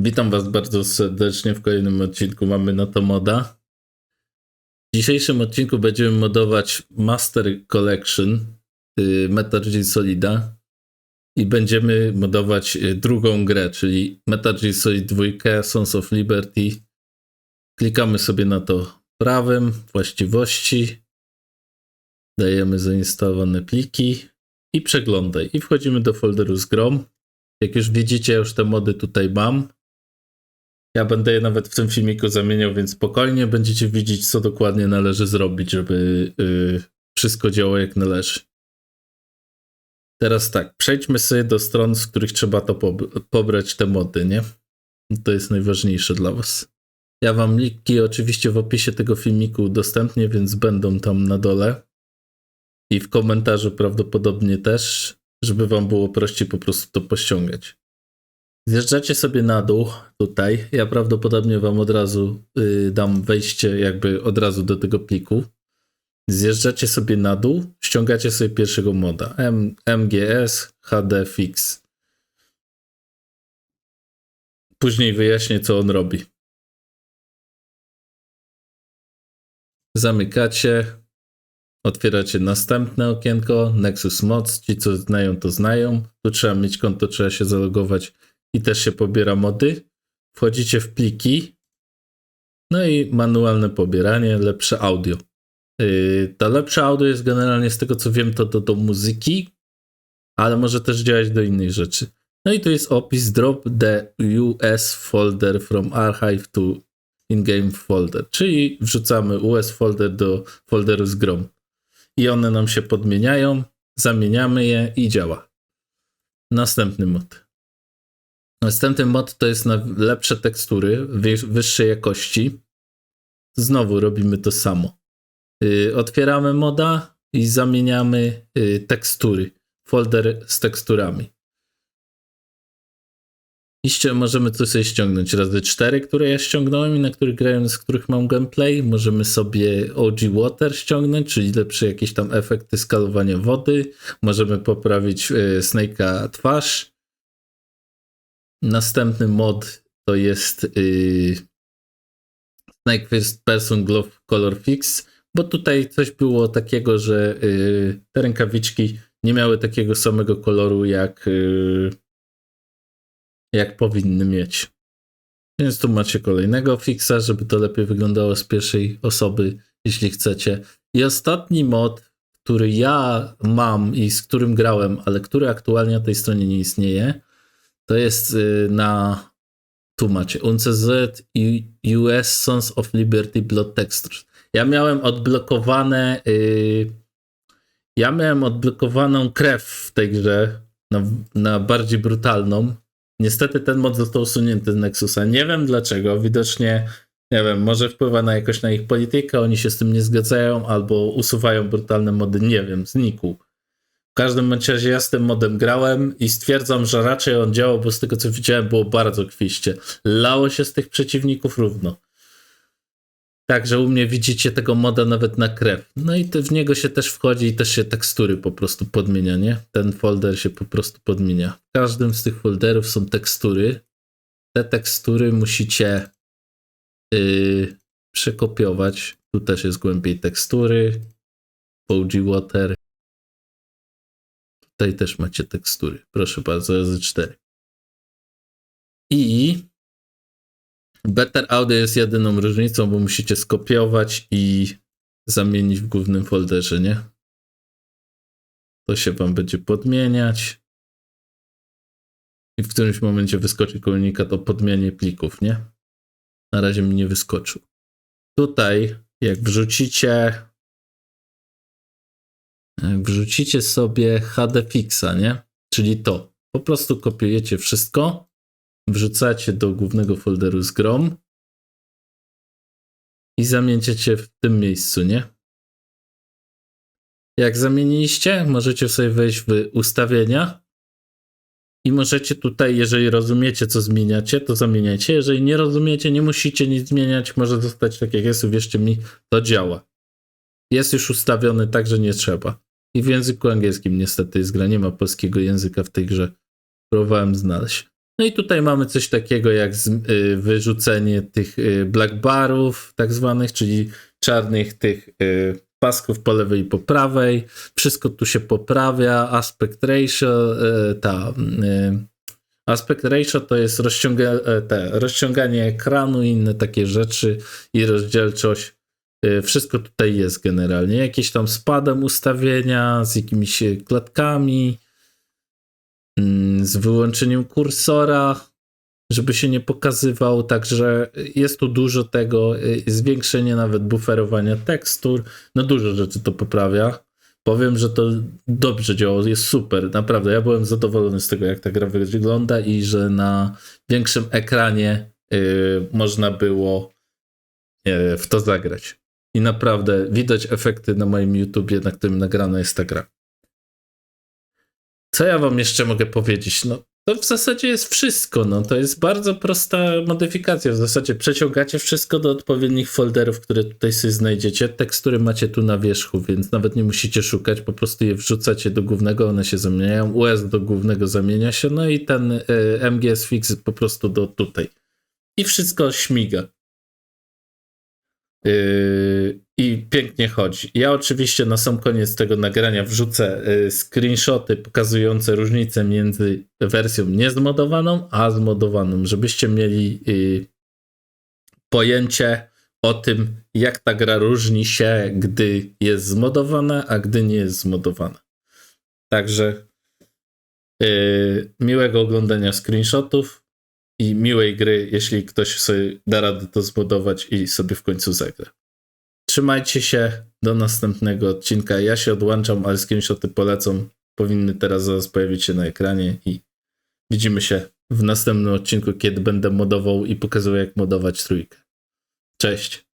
Witam Was bardzo serdecznie w kolejnym odcinku Mamy na to moda. W dzisiejszym odcinku będziemy modować Master Collection y, Metal Gear Solida i będziemy modować y, drugą grę, czyli Metal Gear Solid 2 Sons of Liberty. Klikamy sobie na to prawym, właściwości, dajemy zainstalowane pliki i przeglądaj. I wchodzimy do folderu z grą. Jak już widzicie, już te mody tutaj mam. Ja będę je nawet w tym filmiku zamieniał, więc spokojnie będziecie widzieć, co dokładnie należy zrobić, żeby yy, wszystko działało jak należy. Teraz tak, przejdźmy sobie do stron, z których trzeba to pob- pobrać te mody, nie? To jest najważniejsze dla Was. Ja Wam linki oczywiście w opisie tego filmiku udostępnię, więc będą tam na dole. I w komentarzu prawdopodobnie też, żeby Wam było prościej po prostu to pościągać. Zjeżdżacie sobie na dół tutaj. Ja prawdopodobnie wam od razu y, dam wejście jakby od razu do tego pliku. Zjeżdżacie sobie na dół, ściągacie sobie pierwszego moda. M MGS HD Fix. Później wyjaśnię, co on robi. Zamykacie. Otwieracie następne okienko. Nexus Mods. Ci, co znają, to znają. Tu trzeba mieć konto, trzeba się zalogować i też się pobiera mody. Wchodzicie w pliki, no i manualne pobieranie, lepsze audio. Yy, to lepsze audio jest generalnie z tego co wiem to do, muzyki, ale może też działać do innych rzeczy. No i tu jest opis drop the US folder from archive to in-game folder, czyli wrzucamy US folder do folderu z grą. I one nam się podmieniają, zamieniamy je i działa. Następny mod. Następny mod to jest na lepsze tekstury, wyższej jakości. Znowu robimy to samo. Yy, otwieramy moda i zamieniamy yy, tekstury. Folder z teksturami. I możemy tu sobie ściągnąć razy 4, które ja ściągnąłem i na których grałem, z których mam gameplay. Możemy sobie OG Water ściągnąć, czyli lepsze jakieś tam efekty skalowania wody. Możemy poprawić yy, Snake'a twarz Następny mod to jest yy, Snake Person Glove Color Fix, bo tutaj coś było takiego, że yy, te rękawiczki nie miały takiego samego koloru jak, yy, jak powinny mieć. Więc tu macie kolejnego fixa, żeby to lepiej wyglądało z pierwszej osoby, jeśli chcecie. I ostatni mod, który ja mam i z którym grałem, ale który aktualnie na tej stronie nie istnieje, to jest y, na. Tu macie. UNCZ i US Sons of Liberty Blood Textures. Ja miałem odblokowane. Yy, ja miałem odblokowaną krew w tej grze na, na bardziej brutalną. Niestety ten mod został usunięty z Nexusa. Nie wiem dlaczego. Widocznie, nie wiem, może wpływa na jakoś na ich politykę, oni się z tym nie zgadzają, albo usuwają brutalne mody. Nie wiem, znikł. Każdym razie ja z tym modem grałem i stwierdzam, że raczej on działał, bo z tego co widziałem było bardzo kwiście. Lało się z tych przeciwników równo. Także u mnie widzicie tego moda nawet na krew. No i w niego się też wchodzi i też się tekstury po prostu podmienia, nie? Ten folder się po prostu podmienia. W każdym z tych folderów są tekstury. Te tekstury musicie yy, przekopiować. Tu też jest głębiej tekstury. OG Water. Tutaj też macie tekstury. Proszę bardzo, razy 4. I Better Audio jest jedyną różnicą, bo musicie skopiować i zamienić w głównym folderze, nie? To się wam będzie podmieniać. I w którymś momencie wyskoczy komunikat o podmianie plików, nie? Na razie mi nie wyskoczył. Tutaj, jak wrzucicie wrzucicie sobie HDFixa, nie? Czyli to. Po prostu kopiujecie wszystko, wrzucacie do głównego folderu z grom i zamieńcie w tym miejscu, nie? Jak zamieniliście, możecie sobie wejść w ustawienia i możecie tutaj, jeżeli rozumiecie, co zmieniacie, to zamieniajcie. Jeżeli nie rozumiecie, nie musicie nic zmieniać, może zostać tak jak jest, uwierzcie mi, to działa. Jest już ustawiony tak, że nie trzeba. I w języku angielskim niestety jest gra, nie ma polskiego języka w tej grze. Próbowałem znaleźć. No i tutaj mamy coś takiego jak y, wyrzucenie tych y, black barów, tak zwanych, czyli czarnych tych y, pasków po lewej i po prawej. Wszystko tu się poprawia. Aspect ratio, ta. Aspect ratio to jest rozciąga, e, te, rozciąganie ekranu i inne takie rzeczy i rozdzielczość. Y, Wszystko tutaj jest generalnie. Jakieś tam spadem ustawienia z jakimiś y, klatkami, mm, z wyłączeniem kursora, żeby się nie pokazywał. Także jest tu dużo tego. y, Zwiększenie nawet buferowania tekstur. No dużo rzeczy to poprawia. Powiem, że to dobrze działa, jest super, naprawdę. Ja byłem zadowolony z tego, jak ta gra wygląda i że na większym ekranie y, można było y, w to zagrać. I naprawdę widać efekty na moim YouTubie, na którym nagrana jest ta gra. Co ja wam jeszcze mogę powiedzieć? No, to w zasadzie jest wszystko. No, to jest bardzo prosta modyfikacja. W zasadzie przeciągacie wszystko do odpowiednich folderów, które tutaj sobie znajdziecie. Tekstury macie tu na wierzchu, więc nawet nie musicie szukać. Po prostu je wrzucacie do głównego, one się zamieniają. US do głównego zamienia się, no i ten y, MGS Fix po prostu do tutaj. I wszystko śmiga. Yy, I pięknie chodzi. Ja oczywiście na sam koniec tego nagrania wrzucę yy, screenshoty pokazujące różnicę między wersją niezmodowaną a zmodowaną, żebyście mieli yy, pojęcie o tym, jak ta gra różni się, gdy jest zmodowana, a gdy nie jest zmodowana. Także miłego oglądania screenshotów i miłej gry, jeśli ktoś sobie da radę to zbudować i sobie w końcu zagra. Trzymajcie się, do następnego odcinka. Ja się odłączam, ale screenshoty polecą. Powinny teraz zaraz pojawić się na ekranie i widzimy się w następnym odcinku, kiedy będę modował i pokazywał jak modować trójkę. Cześć!